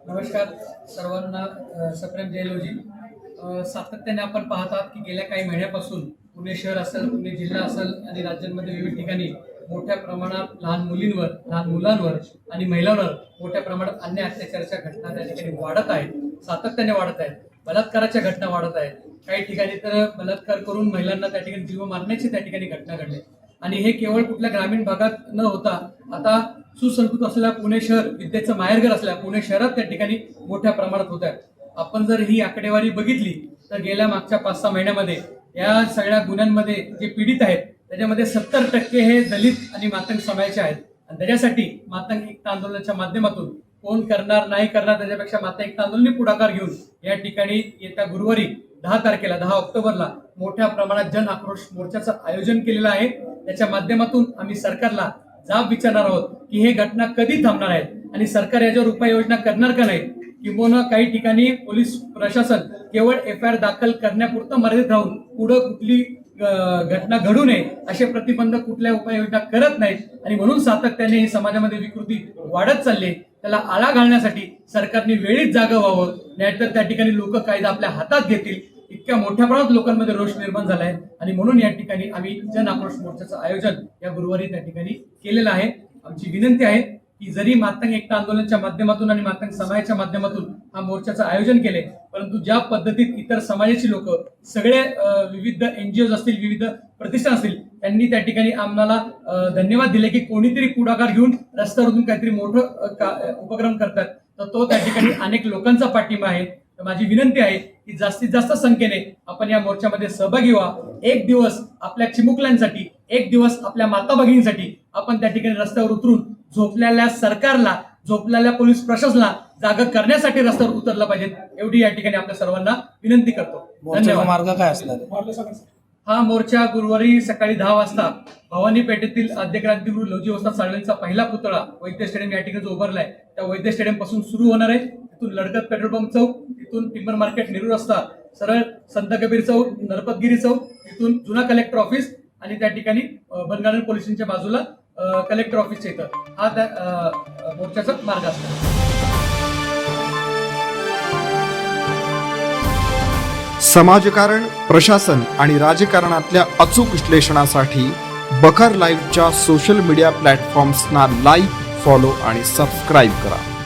नमस्कार सर्वांना सप्रेम जयलोजी सातत्याने आपण पाहतात की गेल्या काही महिन्यापासून पुणे शहर असेल पुणे जिल्हा असेल आणि राज्यांमध्ये विविध ठिकाणी मोठ्या प्रमाणात लहान मुलींवर लहान मुलांवर आणि महिलांवर मोठ्या प्रमाणात अन्य अत्याचाराच्या घटना त्या ठिकाणी वाढत आहेत. सातत्याने वाढत आहेत. बलात्काराच्या घटना वाढत आहेत. काही ठिकाणी तर बलात्कार करून महिलांना त्या ठिकाणी जीव मारण्याची त्या ठिकाणी घटना घडली. आणि हे केवळ कुठल्या ग्रामीण भागात न होता आता सुसंस्कृत असलेल्या पुणे शहर विद्येचं माहेरघर असल्या पुणे शहरात त्या ठिकाणी मोठ्या प्रमाणात होत आहे आपण जर ही आकडेवारी बघितली तर गेल्या मागच्या पाच सहा महिन्यामध्ये या सगळ्या गुन्ह्यांमध्ये जे पीडित आहेत त्याच्यामध्ये सत्तर टक्के हे दलित आणि मातंग समाजाचे आहेत. आणि त्याच्यासाठी मातंग एकता आंदोलनाच्या माध्यमातून कोण करणार नाही करणार त्याच्यापेक्षा माता एकता आंदोलनी पुढाकार घेऊन या ठिकाणी येत्या गुरुवारी दहा तारखेला दहा ऑक्टोबरला मोठ्या प्रमाणात जन आक्रोश मोर्चाचं आयोजन केलेलं आहे. त्याच्या माध्यमातून आम्ही सरकारला जाब विचारणार आहोत की हे घटना कधी थांबणार आहेत आणि सरकार याच्यावर उपाययोजना करणार का नाही? किंवा काही ठिकाणी पोलीस प्रशासन केवळ एफ आय आर दाखल करण्यापुरतं मर्यादित राहून पुढं कुठली घटना घडू नये असे प्रतिबंध कुठल्या उपाययोजना करत नाहीत. आणि म्हणून सातत्याने ही समाजामध्ये विकृती वाढत चालली त्याला आळा घालण्यासाठी सरकारने वेळीच जागा व्हावं. नाहीतर त्या ठिकाणी लोक कायदा आपल्या हातात घेतील. इतक्या मोठ्या प्रमाणात लोकांमध्ये रोष निर्माण झाला आहे आणि म्हणून या ठिकाणी आम्ही जन आक्रोश मोर्चाचं आयोजन या गुरुवारी त्या ठिकाणी केलेलं आहे. आमची विनंती आहे की जरी मातंग एकता आंदोलनाच्या माध्यमातून आणि मातंग समाजाच्या माध्यमातून हा मोर्चाचं आयोजन केले परंतु ज्या पद्धतीत इतर समाजाची लोक सगळे विविध एनजीओ असतील विविध प्रतिष्ठान असतील त्यांनी त्या ठिकाणी आम्हाला धन्यवाद दिले की कोणीतरी पुढाकार घेऊन रस्त्यावरून काहीतरी मोठं का- उपक्रम करतात. तर तो त्या ठिकाणी अनेक लोकांचा पाठिंबा आहे. तर माझी विनंती आहे की जास्तीत जास्त संख्येने आपण या मोर्चामध्ये सहभागी व्हा. एक दिवस आपल्या चिमुकल्यांसाठी एक दिवस आपल्या माता भगिनींसाठी आपण त्या ठिकाणी रस्त्यावर उतरून झोपलेल्या सरकारला झोपलेल्या पोलीस प्रशासनाला जागा करण्यासाठी रस्त्यावर उतरलं पाहिजे एवढी या ठिकाणी आपल्या सर्वांना विनंती करतो. धन्यवाद. मार्ग काय असणार? हा मोर्चा गुरुवारी सकाळी दहा वाजता भवानी पेठेतील आद्यक्रांतीगुरु लवजी वस्ताद साळवेंचा पहिला पुतळा वैद्य स्टेडियम या ठिकाणी जो उभारलाय त्या वैद्य स्टेडियमपासून सुरू होणार आहे. तिथून लडकत पेट्रोल पंप चौक तिथून टिंबर मार्केट नेहरू रस्ता सरळ संत कबीर चौक नरपतगिरी चौक तिथून जुना कलेक्टर ऑफिस आणि त्या ठिकाणी अं, पोलिसांच्या पोलीस स्टेशनच्या बाजूला कलेक्टर ऑफिसच्या इथं. हा त्या मोर्चाचा मार्ग असतो. समाजकारण प्रशासन आणि राजकारणातल्या अचूक विश्लेषणासाठी बखर लाईव्हच्या सोशल मीडिया प्लॅटफॉर्म्सना लाईक फॉलो आणि सबस्क्राईब करा.